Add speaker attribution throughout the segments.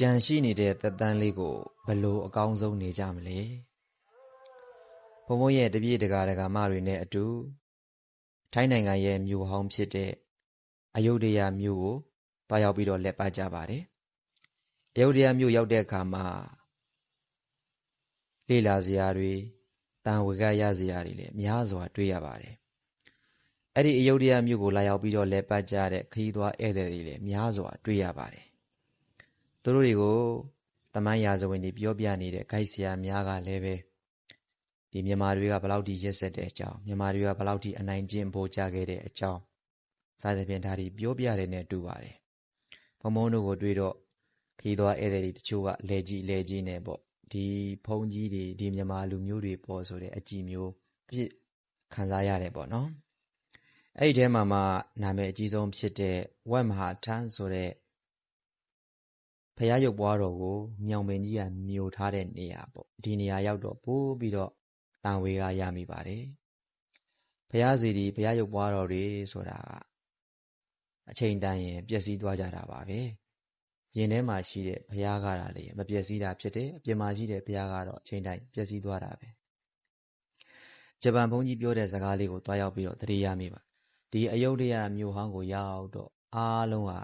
Speaker 1: ကြံရှိနေတဲ့သက်တမ်းလေးကိုဘယ်လိုအကောင်းဆုံးနေကြမလဲဘုံဘုံရဲ့တပြည့်တကာတကာမတွေနဲ့အတူထိုင်းနိုင်ငံရဲ့မြို့ဟောင်းဖြစ်တဲ့အယုဒ္ဓယမြို့ကိုတွားရောက်ပြီးတော့လက်ပတ်ကြပါတယ်အယုဒ္ဓယမြို့ရောက်တဲ့အခါမှာလေ့လာစရာတွေတန်ဝေကရစရာတွေလည်းများစွာတွေ့ရပါတယ်အဲ့ဒီအယုဒ္ဓယမြို့ကိုလာရောက်ပြီးတော့လက်ပတ်ကြတဲ့ခရီးသွားဧည့်သည်တွေလည်းများစွာတွေ့ရပါတယ် သူတို့တွေကိုတမန်ရာဇဝင်တွေပြောပြနေတဲ့ဂိုက်ဆရာများကလည်းပဲဒီမြန်မာတွေကဘလောက်ထိရက်ဆက်တဲ့အကြောင်းမြန်မာတွေကဘလောက်ထိအနိုင်ကျင့်ဖို့ကြခဲ့တဲ့အကြောင်းစသဖြင့်ဒါတွေပြောပြတယ်နဲ့တူပါတယ်ဘုံဘုံတို့ကိုတွေ့တော့ခီးသွားဧည့်သည်တွေတချို့ကလဲကြည့်လဲကြည့်နေပေါ့ဒီဖုံးကြီးတွေဒီမြန်မာလူမျိုးတွေပေါ်ဆိုတဲ့အကြည့်မျိုးဖြစ်ခံစားရတယ်ပေါ့နော်အဲ့ဒီထဲမှာမှနာမည်အကြီးဆုံးဖြစ်တဲ့ဝက်မဟာထန်းဆိုတဲ့ ဖះရုပ်ပွားတော်ကိုမြောင်ပင်ကြီးကမြို့ထားတဲ့နေရာပေါ့ဒီနေရာရောက်တော့ပို့ပြီးတော့တန်ဝေကရမိပါတယ်ဖះစီဒီဖះရုပ်ပွားတော်တွေဆိုတာကအချိန်တန်ရင်ပျက်စီးသွားကြတာပါပဲရင်ထဲမှာရှိတဲ့ဘုရားကားတာလေမပျက်စီးတာဖြစ်တယ်အပြင်မှာရှိတဲ့ဘုရားကတော့အချိန်တိုင်းပျက်စီးသွားတာပဲဂျပန်ဘုန်းကြီးပြောတဲ့စကားလေးကိုတွားရောက်ပြီးတော့သတိရမိပါဒီအယုဒ္ဓယမြို့ဟောင်းကိုရောက်တော့အားလုံးဟာ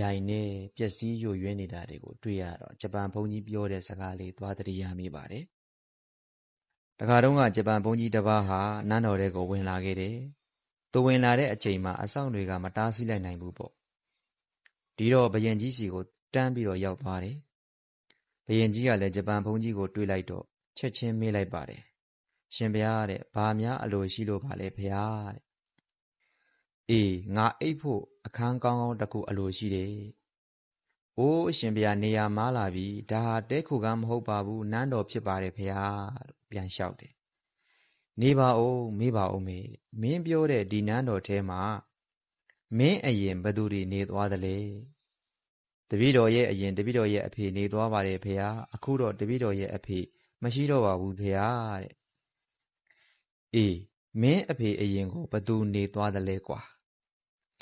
Speaker 1: ရိုင်နေပျက်စီးယိုယွင်းနေတာတွေကိုတွေ့ရတော့ဂျပန်ဘုန်းကြီးပြောတဲ့စကားလေးတွားသတိရမိပါတယ်တခါတုန်းကဂျပန်ဘုန်းကြီးတစ်ပါးဟာနန်းတော်ထဲကိုဝင်လာခဲ့တယ်သူဝင်လာတဲ့အချိန်မှာအဆောင်တွေကမတားဆီးလိုက်နိုင်ဘူးပေါ့ဒီတော့ဘယင်ကြီးစီကိုတန်းပြီးတော့ရောက်သွားတယ်ဘယင်ကြီးကလည်းဂျပန်ဘုန်းကြီးကိုတွေးလိုက်တော့ချက်ချင်းမေးလိုက်ပါတယ်ရှင်ဘုရားတဲ့ဘာများအလိုရှိလို့ပါလဲဘုရားတဲ့ အေးငါအိတ်ဖို့အခန်းကောင်းကောင်းတစ်ခုအလိုရှိတယ်။အိုးအရှင်ဘုရားနေရာမားလာပြီဒါဟာတဲခုကမဟုတ်ပါဘူးနန်းတော်ဖြစ်ပါတယ်ဘုရားလို့ပြန်လျှောက်တယ်။နေပါဦးမေးပါဦးမေမင်းပြောတဲ့ဒီနန်းတော်ထဲမှာမင်းအရင်ဘသူတွေနေသွားသလဲ။တပည့်တော်ရဲ့အရင်တပည့်တော်ရဲ့အဖေနေသွားပါတယ်ဘုရားအခုတော့တပည့်တော်ရဲ့အဖေမရှိတော့ပါဘူးဘုရားတဲ့။အေးမင်းအဖေအရင်ကိုဘသူနေသွားသလဲကွာ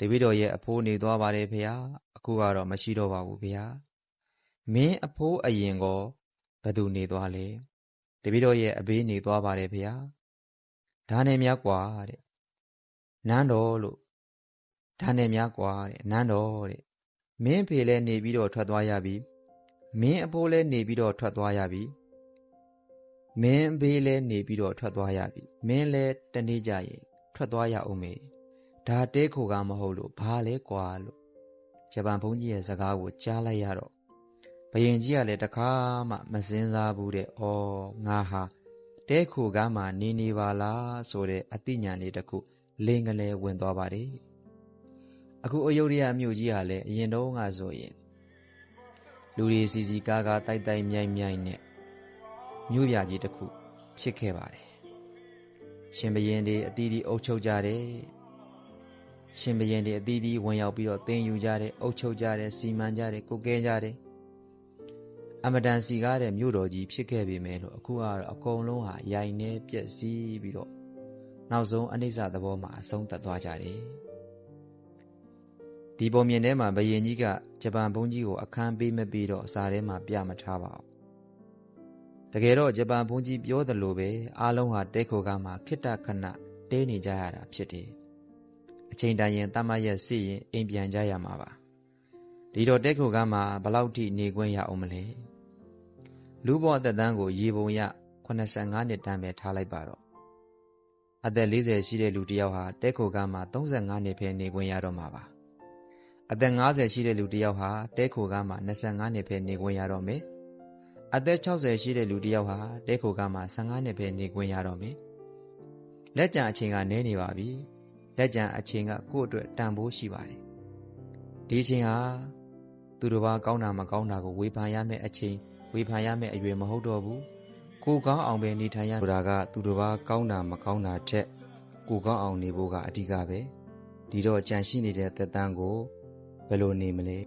Speaker 1: တပည့်တော်ရဲ့အဖိုးနေသွားပါတယ်ဖေဟာအခုကတော့မရှိတော့ပါဘူးဖေဟာမင်းအဖိုးအရင်ကောဘသူနေသွားလဲတပည့်တော်ရဲ့အဘေးနေသွားပါတယ်ဖေဟာဒါနဲ့များกว่าတဲ့နန်းတော်လို့ဒါနဲ့များกว่าတဲ့နန်းတော်တဲ့မင်းဖေလဲနေပြီးတော့ထွက်သွားရပြီမင်းအဖိုးလဲနေပြီးတော့ထွက်သွားရပြီမင်းဘေးလဲနေပြီးတော့ထွက်သွားရပြီမင်းလဲတနေ့ကြရင်ထွက်သွားရအောင်မေ ဒါတဲခိုကမဟုတ်လို့ဘာလဲကွာလို့ဂျပန်ဘုန်းကြီးရဲ့စကားကိုကြားလိုက်ရတော့ဘယင်ကြီးကလည်းတခါမှမစင်စားဘူးတဲ့။အော်ငါဟာတဲခိုကမှနေနေပါလားဆိုတဲ့အသိဉာဏ်လေးတစ်ခုလင်းကလေးဝင်သွားပါတယ်။အခုအယုဒ္ဓယမြို့ကြီးဟာလည်းအရင်တော့ကဆိုရင်လူတွေစီစီကားကားတိုက်တိုက်မြိုင်မြိုင်နဲ့မြို့ပြကြီးတစ်ခုဖြစ်ခဲ့ပါတယ်။ရှင်ဘရင်တွေအတီးတီးအုပ်ချုပ်ကြတယ်။ ရှင်ဘရင်တွေအသီးသီးဝင်ရောက်ပြီးတော့တင်ယူကြတယ်အုပ်ချုပ်ကြတယ်စီမံကြတယ်ကုတ်ကဲကြတယ်အမတန်စီကားတဲ့မြို့တော်ကြီးဖြစ်ခဲ့ပေမဲ့လို့အခုကတော့အကုန်လုံးဟာရိုင်နေပြက်စီးပြီးတော့နောက်ဆုံးအနိစ္စသဘောမှာအဆုံးသတ်သွားကြတယ်ဒီပုံမြင်ထဲမှာဘယင်ကြီးကဂျပန်ဘုန်းကြီးကိုအခန်းပေးမပြီးတော့အစာထဲမှာပြမထားပါဘူးတကယ်တော့ဂျပန်ဘုန်းကြီးပြောသလိုပဲအားလုံးဟာတဲခိုကမှခိတ္တခဏတဲနေကြရတာဖြစ်တယ် အချိန်တန်ရင်တမရက်စစ်ရင်အိမ်ပြန်ကြရမှာပါဒီတော့တက်ခုကမှဘလောက်ထိနေခွင့်ရအောင်မလဲလူဘောအသက်တန်းကိုရေပုံရ85နှစ်တန်းပဲထားလိုက်ပါတော့အသက်40ရှိတဲ့လူတစ်ယောက်ဟာတက်ခုကမှ35နှစ်ပဲနေခွင့်ရတော့မှာပါအသက်50ရှိတဲ့လူတစ်ယောက်ဟာတဲခိုကမှ25နှစ်ပဲနေခွင့်ရတော့မယ်အသက်60ရှိတဲ့လူတစ်ယောက်ဟာတဲခိုကမှ15နှစ်ပဲနေခွင့်ရတော့မယ်လက်ကြံအချိန်ကနည်းနေပါပြီ လက်ကြံအချိန်ကကိုယ့်အတွက်တန်ဖိုးရှိပါတယ်ဒီအချိန်ဟာသူတစ်ပါးကောင်းတာမကောင်းတာကိုဝေဖန်ရမယ့်အချိန်ဝေဖန်ရမယ့်အရွယ်မဟုတ်တော့ဘူးကိုကောင်းအောင်ပဲနေထိုင်ရဆိုတာကသူတစ်ပါးကောင်းတာမကောင်းတာထက်ကိုကောင်းအောင်နေဖို့ကအဓိကပဲဒီတော့ကြံရှိနေတဲ့သက်တမ်းကိုဘယ်လိုနေမလဲ